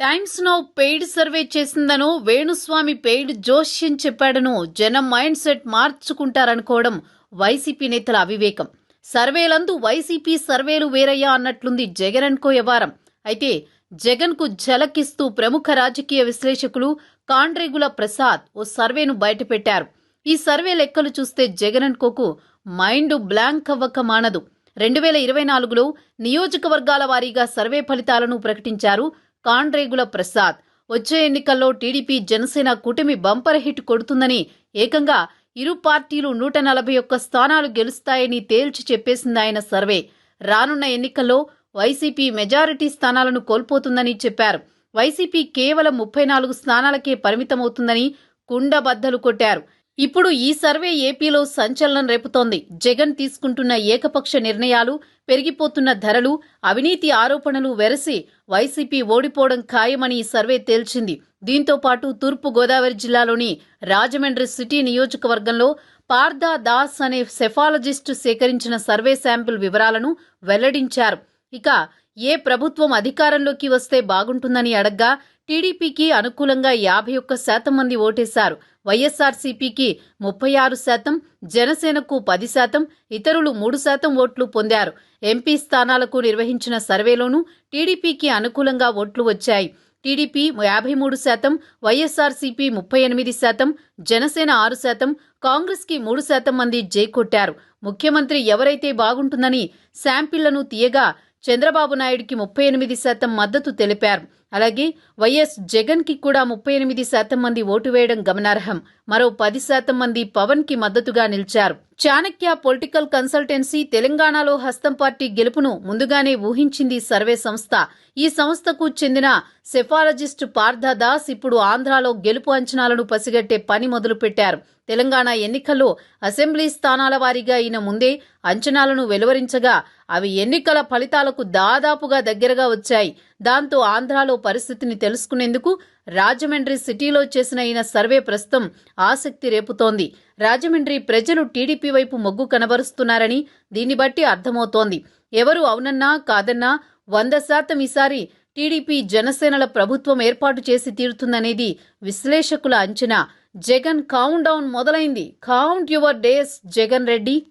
Times Now paid survey చేసిందనో. Venuswamy paid జోష్యం చెప్పాడనో. జనం మైండ్ సెట్ మార్చుకుంటారనుకోవడం వైసీపీ నేతల అవివేకం. సర్వేలందు వైసీపీ సర్వేలు వేరయ్యా అన్నట్లుంది జగన్ అనుకో వ్యవహారం. అయితే జగన్కు ఝలకిస్తూ ప్రముఖ రాజకీయ విశ్లేషకులు కాండ్రేగుల ప్రసాద్ ఓ సర్వేను బయటపెట్టారు. ఈ సర్వే లెక్కలు చూస్తే జగన్ అనుకోకు మైండ్ బ్లాంక్ అవ్వక మానదు. రెండు వేల ఇరవై నాలుగులో నియోజకవర్గాల వారీగా సర్వే ఫలితాలను ప్రకటించారు కాండ్రేగుల ప్రసాద్. వచ్చే ఎన్నికల్లో టీడీపీ జనసేన కూటమి బంపర్ హిట్ కొడుతుందని ఏకంగా ఇరు పార్టీలు నూట నలభై ఒక్క స్థానాలు గెలుస్తాయని తేల్చి చెప్పేసింది ఆయన సర్వే. రానున్న ఎన్నికల్లో వైసీపీ మెజారిటీ స్థానాలను కోల్పోతుందని చెప్పారు. వైసీపీ కేవలం ముప్పై నాలుగు స్థానాలకే పరిమితమవుతుందని కుండబద్దలు కొట్టారు. ఇప్పుడు ఈ సర్వే ఏపీలో సంచలనం రేపుతోంది. జగన్ తీసుకుంటున్న ఏకపక్ష నిర్ణయాలు పెరిగిపోతున్న ధరలు అవినీతి ఆరోపణలు వెరసి వైసీపీ ఓడిపోవడం ఖాయమని ఈ సర్వే తేల్చింది. దీంతో పాటు తూర్పు గోదావరి జిల్లాలోని రాజమండ్రి సిటీ నియోజకవర్గంలో పార్దా దాస్ అనే సెఫాలజిస్టు సేకరించిన సర్వే శాంపిల్ వివరాలను వెల్లడించారు. ఇక ఏ ప్రభుత్వం అధికారంలోకి వస్తే బాగుంటుందని అడగ్గా టీడీపీకి అనుకూలంగా యాభై ఒక్క శాతం మంది ఓటేశారు. వైఎస్ఆర్సీపీకి ముప్పై ఆరు శాతం జనసేనకు పది శాతం ఇతరులు మూడు శాతం ఓట్లు పొందారు. ఎంపీ స్థానాలకు నిర్వహించిన సర్వేలోనూ టీడీపీకి అనుకూలంగా ఓట్లు వచ్చాయి. టీడీపీ యాభై మూడు శాతం వైఎస్ఆర్సీపీ ముప్పై ఎనిమిది శాతం జనసేన ఆరు శాతం కాంగ్రెస్కి మూడు శాతం మంది జై కొట్టారు ముఖ్యమంత్రి ఎవరైతే బాగుంటుందని శాంపిళ్ళను తీయగా చంద్రబాబు నాయుడికి ముప్పై ఎనిమిది శాతం మద్దతు తెలిపారు. అలాగే వైఎస్ జగన్కి కూడా ముప్పై ఎనిమిది శాతం మంది ఓటు వేయడం గమనార్హం. మరో పది శాతం మంది పవన్కి మద్దతుగా నిలిచారు. చాణక్య పొలిటికల్ కన్సల్టెన్సీ తెలంగాణలో హస్తం పార్టీ గెలుపును ముందుగానే ఊహించింది సర్వే సంస్థ. ఈ సంస్థకు చెందిన సెఫాలజిస్ట్ పార్థ దాస్ ఇప్పుడు ఆంధ్రాలో గెలుపు అంచనాలను పసిగట్టే పని మొదలుపెట్టారు. తెలంగాణ ఎన్నికల్లో అసెంబ్లీ స్థానాల వారీగా ఈయన ముందే అంచనాలను వెలువరించగా అవి ఎన్నికల ఫలితాలకు దాదాపుగా దగ్గరగా వచ్చాయి. దాంతో ఆంధ్రాలో పరిస్థితిని తెలుసుకునేందుకు రాజమండ్రి సిటీలో చేసిన ఈయన సర్వే ప్రస్తుతం ఆసక్తి రేపుతోంది. రాజమండ్రి ప్రజలు టీడీపీ వైపు మొగ్గు కనబరుస్తున్నారని దీన్ని బట్టి అర్థమవుతోంది. ఎవరు అవునన్నా కాదన్నా వంద శాతం ఈసారి టీడీపీ జనసేనల ప్రభుత్వం ఏర్పాటు చేసి తీరుతుందనేది విశ్లేషకుల అంచనా. జగన్ కౌంట్ డౌన్ మొదలైంది. Count your days Jagan Reddy.